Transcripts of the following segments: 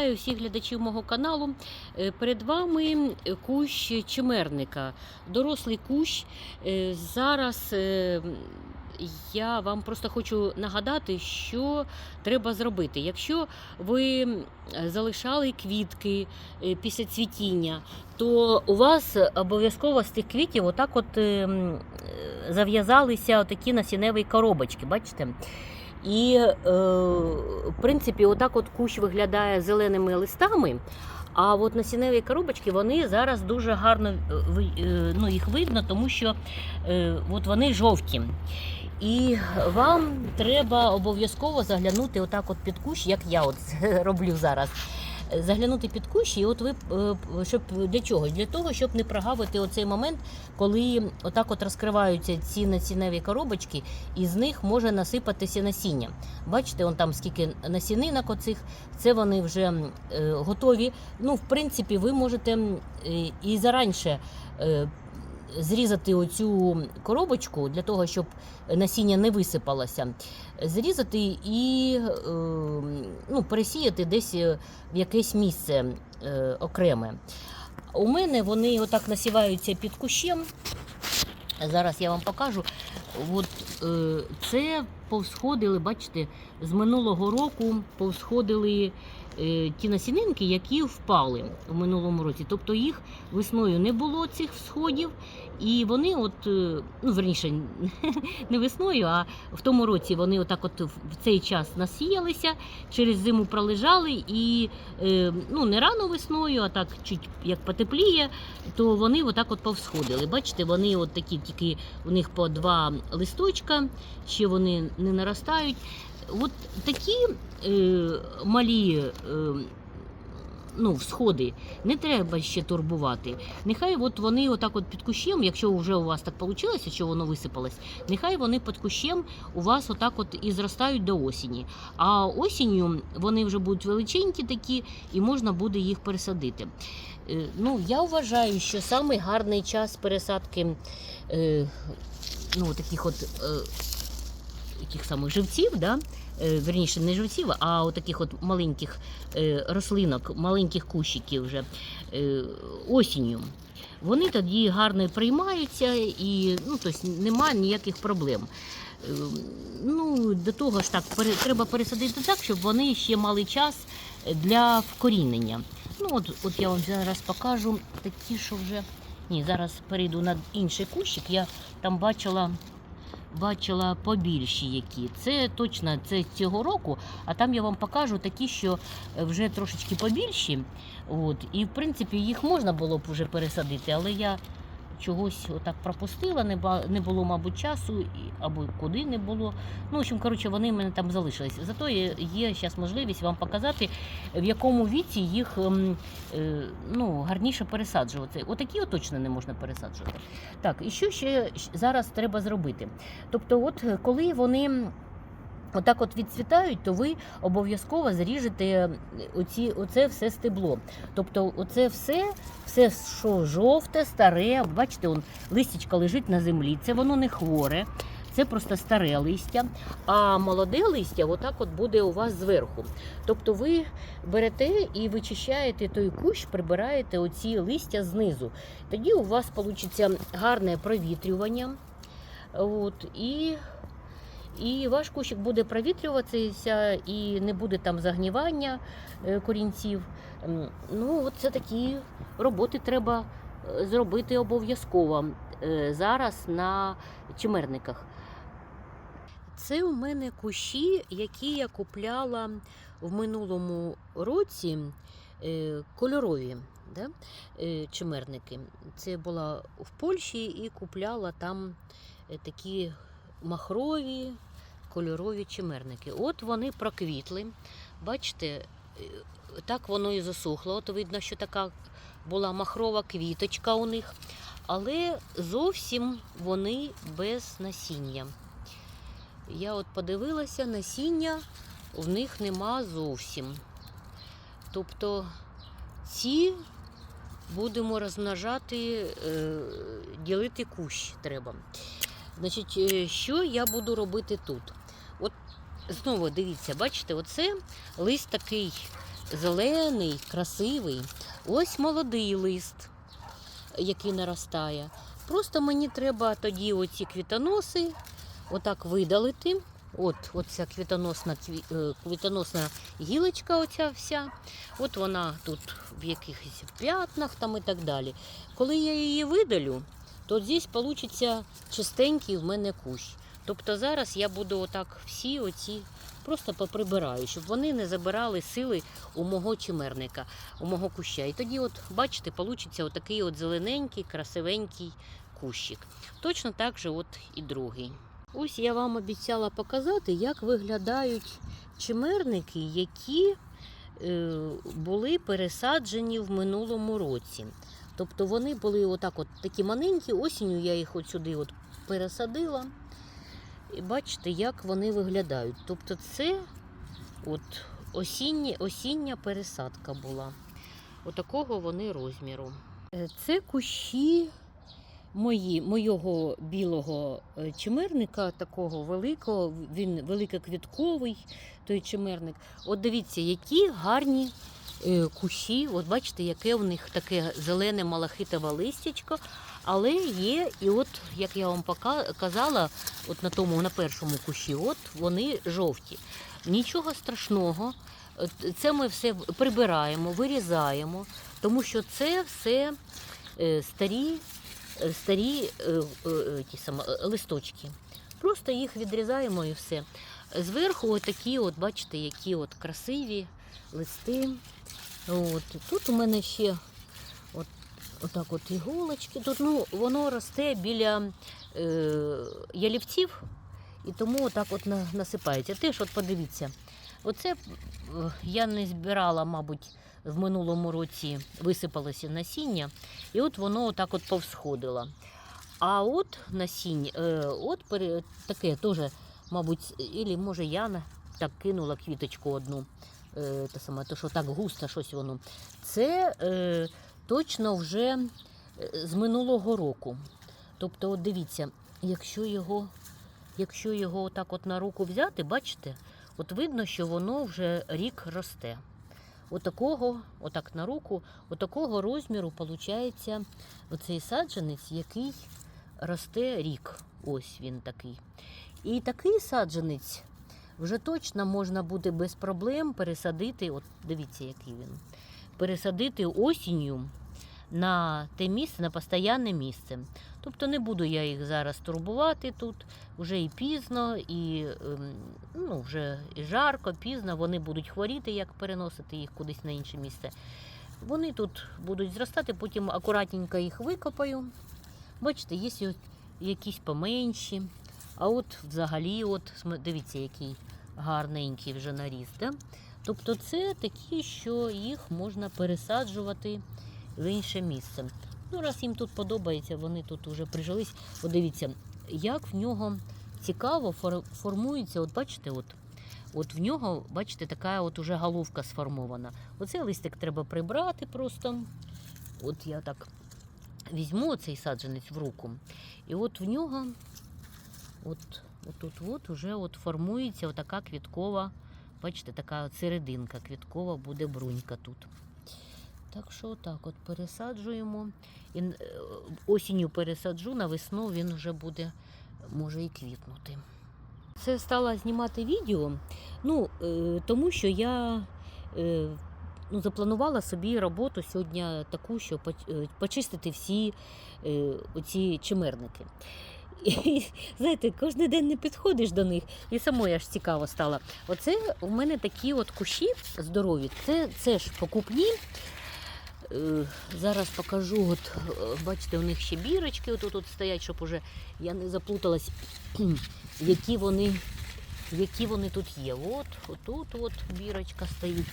Вітаю всіх глядачів мого каналу. Е, Перед вами кущ чимерника, дорослий кущ. Е, Зараз е, я вам просто хочу нагадати, що треба зробити. Якщо ви залишали квітки е, після цвітіння, то у вас обов'язково з тих квітів отак от е, м, е, зав'язалися такі насінневі коробочки, бачите? І, е, в принципі, отак от кущ виглядає зеленими листами. А от насінневі коробочки вони зараз дуже гарно е, е, ну, їх видно, тому що е, от вони жовті. І вам треба обов'язково заглянути отак от під кущ, як я от роблю зараз. Заглянути під кущі, і от ви е, щоб для чого? Для того, щоб не прогавити оцей момент, коли отак от розкриваються ці насінневі коробочки, і з них може насипатися насіння. Бачите, он там скільки насінинок оцих, це вони вже е, готові. Ну, в принципі, ви можете е, і заранше е, зрізати оцю коробочку для того, щоб насіння не висипалося. Зрізати і е, ну, пересіяти десь е, в якесь місце е, окреме. У мене вони отак насіваються під кущем. Зараз я вам покажу. От, е, це повсходили, бачите, з минулого року повсходили ті насінинки, які впали в минулому році. Тобто їх весною не було цих всходів, і вони, от, е, ну верніше, не весною, а в тому році вони отак от в цей час насіялися, через зиму пролежали, і е, ну, не рано весною, а так чуть як потепліє, то вони отак от повсходили. Бачите, вони от такі тільки у них по два листочка, ще вони не наростають. От такі е, малі е, ну, всходи не треба ще турбувати. Нехай от вони отак от під кущем, якщо вже у вас так вийшло, що воно висипалось, нехай вони під кущем у вас отак от і зростають до осені. А осінню вони вже будуть величенькі такі, і можна буде їх пересадити. Е, Ну, я вважаю, що самий гарний час пересадки е, ну, таких от е, яких самих живців, да? Е, верніше, не живців, а от таких от маленьких е, рослинок, маленьких кущиків вже е, осінню. Вони тоді гарно приймаються і ну, тобто немає ніяких проблем. Ну, до того ж так, треба пересадити так, щоб вони ще мали час для вкорінення. Ну, от, от я вам зараз покажу такі, що вже. Ні, зараз перейду на інший кущик. Я там бачила, бачила побільші які. Це точно це цього року, а там я вам покажу такі, що вже трошечки побільші. От, і в принципі їх можна було б вже пересадити, але я чогось отак пропустила, не, було, мабуть, часу, або куди не було. Ну, в общем, коротше, вони в мене там залишились. Зато є, зараз можливість вам показати, в якому віці їх ем, е, ну, гарніше пересаджувати. Отакі от точно не можна пересаджувати. Так, і що ще зараз треба зробити? Тобто, от коли вони. Отак от відцвітають, то ви обов'язково зріжете е, оці, оце все стебло. Тобто, оце все, все, що жовте, старе, бачите, он, листячка лежить на землі, це воно не хворе, це просто старе листя. А молоде листя отак от буде у вас зверху. Тобто ви берете і вичищаєте той кущ, прибираєте оці листя знизу. Тоді у вас вийде гарне провітрювання. От, і і ваш кущик буде провітрюватися і не буде там загнівання е, корінців. Ну, от це такі роботи треба е, зробити обов'язково е, зараз на чимерниках. Це у мене кущі, які я купляла в минулому році кольорові да? чимерники. Це була в Польщі і купляла там такі махрові кольорові чимерники. От вони проквітли. Бачите, е, так воно і засохло. От видно, що така була махрова квіточка у них, але зовсім вони без насіння. Я от подивилася, насіння в них нема зовсім. Тобто ці будемо розмножати, е, ділити кущ треба. Значить, е, що я буду робити тут? От знову дивіться, бачите, оце лист такий зелений, красивий. Ось молодий лист, який наростає. Просто мені треба тоді оці квітоноси отак видалити. От, оця квітоносна, е, квітоносна гілочка, оця вся. От вона тут в якихось п'ятнах там і так далі. Коли я її видалю, то здесь получиться чистенький в мене кущ. Тобто зараз я буду отак всі оці просто поприбираю, щоб вони не забирали сили у мого чимерника, у мого куща. І тоді, от, бачите, получиться отакий от зелененький, красивенький кущик. Точно так же от і другий. Ось я вам обіцяла показати, як виглядають чимерники, які е, були пересаджені в минулому році. Тобто вони були отак от такі маленькі, осінню я їх от сюди от пересадила. І бачите, як вони виглядають. Тобто це от осіння, осіння пересадка була. Отакого вони розміру. Е, Це кущі мої, моєго білого е, чимерника, такого великого, він великоквітковий, той чимерник. От дивіться, які гарні кущі. От бачите, яке в них таке зелене малахитове листячко. Але є, і от, як я вам казала, от на тому, на першому кущі, от вони жовті. Нічого страшного. Це ми все прибираємо, вирізаємо, тому що це все е, старі, е, старі е, е, ті саме, е, листочки. Просто їх відрізаємо і все. Зверху такі, от, бачите, які от красиві листи. От. Тут у мене ще от, отак от іголочки. Тут ну, воно росте біля е, ялівців, і тому отак от насипається. Теж от подивіться, оце е, я не збирала, мабуть, в минулому році висипалося насіння, і от воно отак от повсходило. А от насіння, е, от таке теж, мабуть, ілі може я так кинула квіточку одну. Е, те саме, то що так густо щось воно. Це е, точно вже е, з минулого року. Тобто, от дивіться, якщо його, якщо його отак от на руку взяти, бачите, от видно, що воно вже рік росте. Отакого, отак на руку, отакого розміру виходить оцей саджанець, який росте рік. Ось він такий. І такий саджанець вже точно можна буде без проблем пересадити. От дивіться, який він. Пересадити осінню на те місце, на постоянне місце. Тобто не буду я їх зараз турбувати тут. Вже і пізно, і ем, ну, вже і жарко, пізно. Вони будуть хворіти, як переносити їх кудись на інше місце. Вони тут будуть зростати, потім акуратненько їх викопаю. Бачите, є якісь поменші. А от взагалі, от, дивіться, який гарненький вже наріс. Тобто це такі, що їх можна пересаджувати в інше місце. Ну, раз їм тут подобається, вони тут вже прижились. Подивіться, як в нього цікаво формується, от бачите, от, от в нього, бачите, така от уже головка сформована. Оцей листик треба прибрати просто. От я так візьму цей саджанець в руку, і от в нього, от, отут от уже от формується отака квіткова, бачите, така серединка квіткова буде брунька тут. Так що отак от пересаджуємо. І е, осінню пересаджу, на весну він вже буде, може і квітнути. Це стала знімати відео, ну, е, тому що я е, ну, запланувала собі роботу сьогодні таку, що почистити всі оці чимерники. І, знаєте, кожен день не підходиш до них, і самої аж цікаво стало. Оце у мене такі от кущі здорові. Це, це ж покупні. Е, Зараз покажу, от е, бачите, у них ще бірочки отут от стоять, щоб уже я не заплуталась, які вони, які вони тут є. От, отут от бірочка стоїть.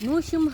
Ну, в общем,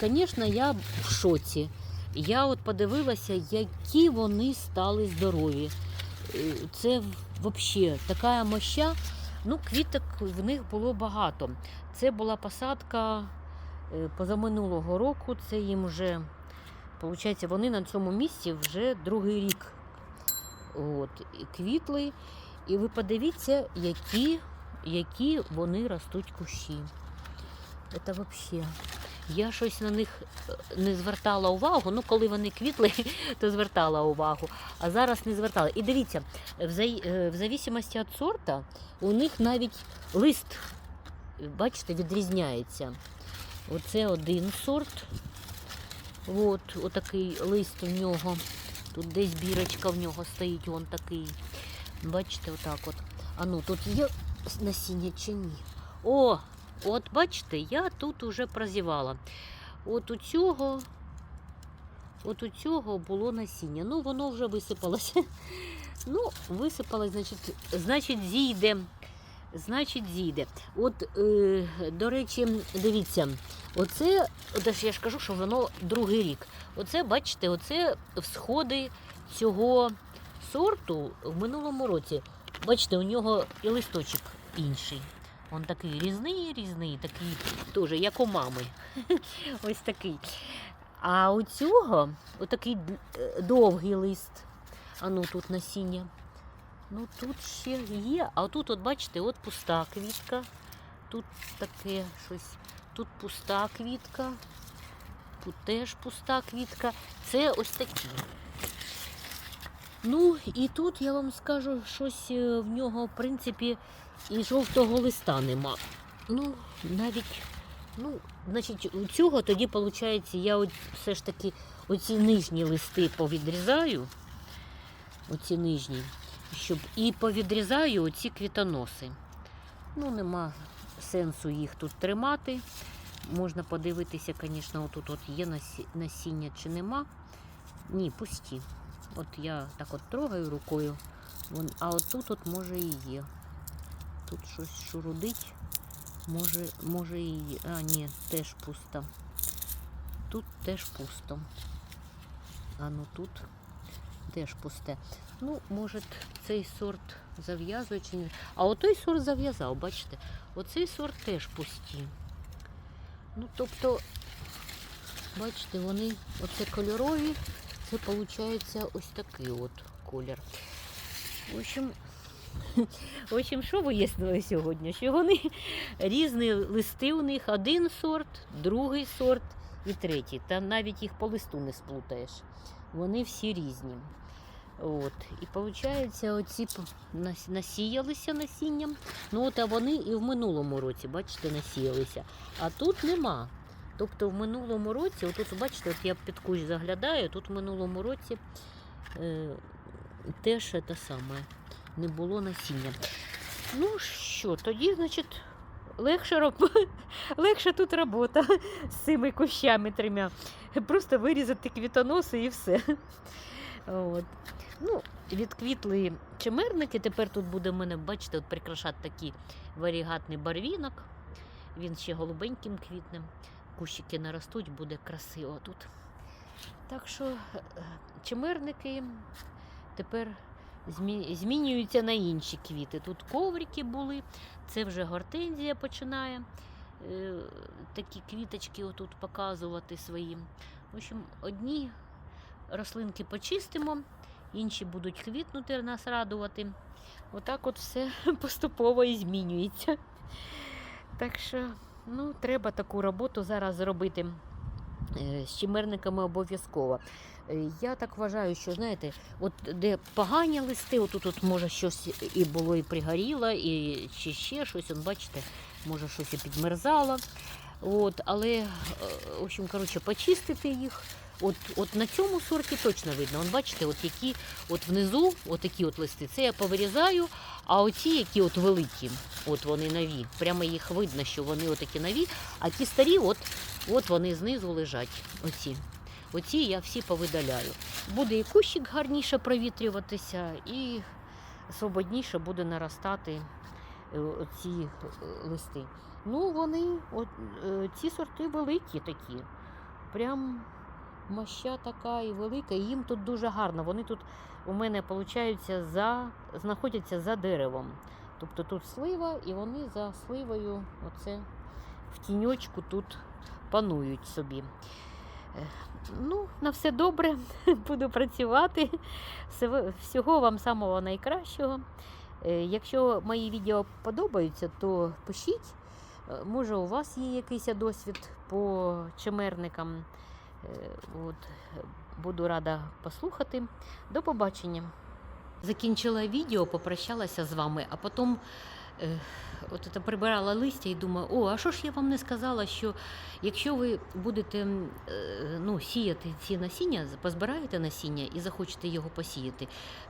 звісно, я в шоці. Я от подивилася, які вони стали здорові. Е, Це взагалі така моща. Ну, квіток в них було багато. Це була посадка е, позаминулого року. Це їм вже, виходить, вони на цьому місці вже другий рік. От, квітли. І ви подивіться, які, які вони ростуть кущі. Це взагалі. Я щось на них е, не звертала увагу. Ну, коли вони квітли, то звертала увагу. А зараз не звертала. І дивіться, е, в зависимості від сорта у них навіть лист, бачите, відрізняється. Оце один сорт. От, отакий лист у нього. Тут десь бірочка в нього стоїть, вон такий. Бачите, отак от. А ну, тут є насіння чи ні? О, от бачите, я тут уже прозівала. От у цього, от у цього було насіння. Ну, воно вже висипалося. Ну, висипалось, значить, значить, зійде. Значить, зійде. От, е, до речі, дивіться, оце, от я ж кажу, що воно другий рік. Оце, бачите, оце всходи цього сорту в минулому році. Бачите, у нього і листочок інший. Он такий різний, різний, такий теж, як у мами. Ось такий. А у цього отакий е, довгий лист. А ну тут насіння. Ну тут ще є. А тут, от бачите, от пуста квітка. Тут таке щось. Тут пуста квітка. Тут теж пуста квітка. Це ось такі. Ну, і тут я вам скажу, щось е, в нього, в принципі, і жовтого листа нема. Ну, навіть, ну, значить, у цього тоді, виходить, я все ж таки оці нижні листи повідрізаю. Оці нижні, щоб і повідрізаю оці квітоноси. Ну, нема сенсу їх тут тримати. Можна подивитися, звісно, отут от є насіння чи нема. Ні, пусті. От я так от трогаю рукою, а от тут от може і є. Тут щось шурудить. Може, може і. А, ні, теж пусто. Тут теж пусто. А ну тут теж пусте. Ну, може, цей сорт зав'язує чи ні. А отой сорт зав'язав, бачите? Оцей сорт теж пусті. Ну, тобто, бачите, вони оце кольорові, це виходить ось такий от колір. В общем, в общем, що вияснили сьогодні? Що вони різні листи у них, один сорт, другий сорт і третій. Та навіть їх по листу не сплутаєш. Вони всі різні. От. І виходить, оці насіялися насінням. Ну от а вони і в минулому році, бачите, насіялися. А тут нема. Тобто в минулому році, отут, бачите, от я під кущ заглядаю, тут в минулому році е, теж те саме, не було насіння. Ну що, тоді, значить, легше, роб... легше тут робота з цими кущами трьома. Просто вирізати квітоноси і все. От. Ну, відквітли чимерники. Тепер тут буде в мене, бачите, от прикрашати такий варігатний барвінок. Він ще голубеньким квітнем. Кущики наростуть, буде красиво тут. Так що е, чимерники тепер змінюються на інші квіти. Тут коврики були, це вже гортензія починає е, такі квіточки отут показувати свої. В общем, одні рослинки почистимо, інші будуть квітнути, нас радувати. Отак от все поступово і змінюється. Так що, ну, треба таку роботу зараз зробити. Е, З чимерниками обов'язково. Е, Я так вважаю, що знаєте, от де погані листи, отут от може щось і було і пригоріло, і чи ще щось, он, бачите, може щось і підмерзало. От, але, е, в общем, коротше, почистити їх. От, от на цьому сорті точно видно. От бачите, от які от внизу, от от листи, це я повирізаю, а оці, які от великі, от вони нові, прямо їх видно, що вони отакі нові, а ті старі, от, от вони знизу лежать. Оці. Оці я всі повидаляю. Буде і кущик гарніше провітрюватися, і свободніше буде наростати е, ці листи. Ну, вони, от, е, ці сорти великі такі. Прям моща така і велика, і їм тут дуже гарно. Вони тут у мене получаються за, знаходяться за деревом. Тобто тут слива, і вони за сливою оце в тіньочку тут панують собі. Е, Ну, на все добре, буду працювати. Всього- вам самого найкращого. Е, Якщо мої відео подобаються, то пишіть, Е, Може, у вас є якийсь досвід по чимерникам. Е, От, буду рада послухати. До побачення. Закінчила відео, попрощалася з вами, а потім е, от це прибирала листя і думаю, о, а що ж я вам не сказала, що якщо ви будете е, ну, сіяти ці насіння, позбираєте насіння і захочете його посіяти,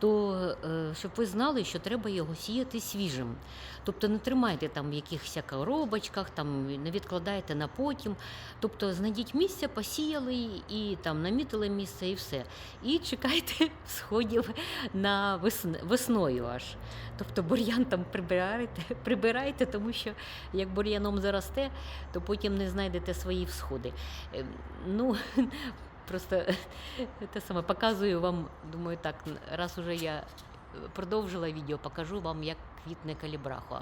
то е, щоб ви знали, що треба його сіяти свіжим. Тобто не тримайте там в якихось коробочках, там не відкладайте на потім. Тобто знайдіть місце, посіяли і там намітили місце і все. І чекайте сходів на весн... весною аж. Тобто бур'ян там прибирайте, прибирайте, тому що як бур'яном заросте, то потім не знайдете свої всходи. Ем, Ну, просто те саме показую вам, думаю, так, раз уже я продовжила відео, покажу вам, як квітне калібрахуа.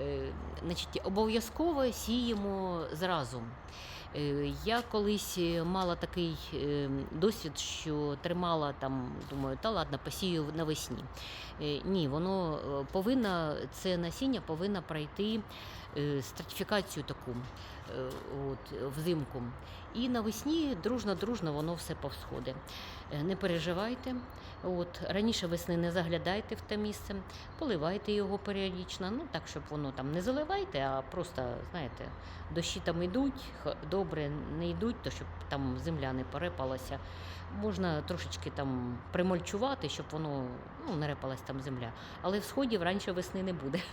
Е, Значить, обов'язково сіємо зразу. Е, Я колись е, мала такий е, досвід, що тримала там, думаю, та ладно, посію навесні. Ні, воно повинно, це насіння повинно пройти стратифікацію таку от, взимку. І навесні дружно-дружно воно все повсходить. Е, Не переживайте. От, раніше весни не заглядайте в те місце, поливайте його періодично, ну так, щоб воно там не заливайте, а просто, знаєте, дощі там йдуть, добре не йдуть, то щоб там земля не порепалася. Можна трошечки там примульчувати, щоб воно ну, не репалась там земля. Але всходів раніше весни не буде.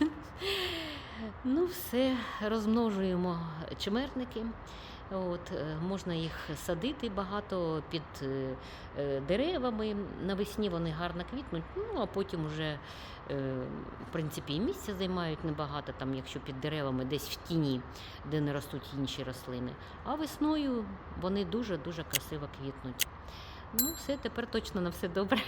Ну, все, розмножуємо чимерники. От, е, можна їх садити багато під е, е, деревами. Навесні вони гарно квітнуть, ну а потім вже в принципі місця займають небагато, там, якщо під деревами десь в тіні, де не ростуть інші рослини. А весною вони дуже-дуже красиво квітнуть. Ну, все, тепер точно на все добре.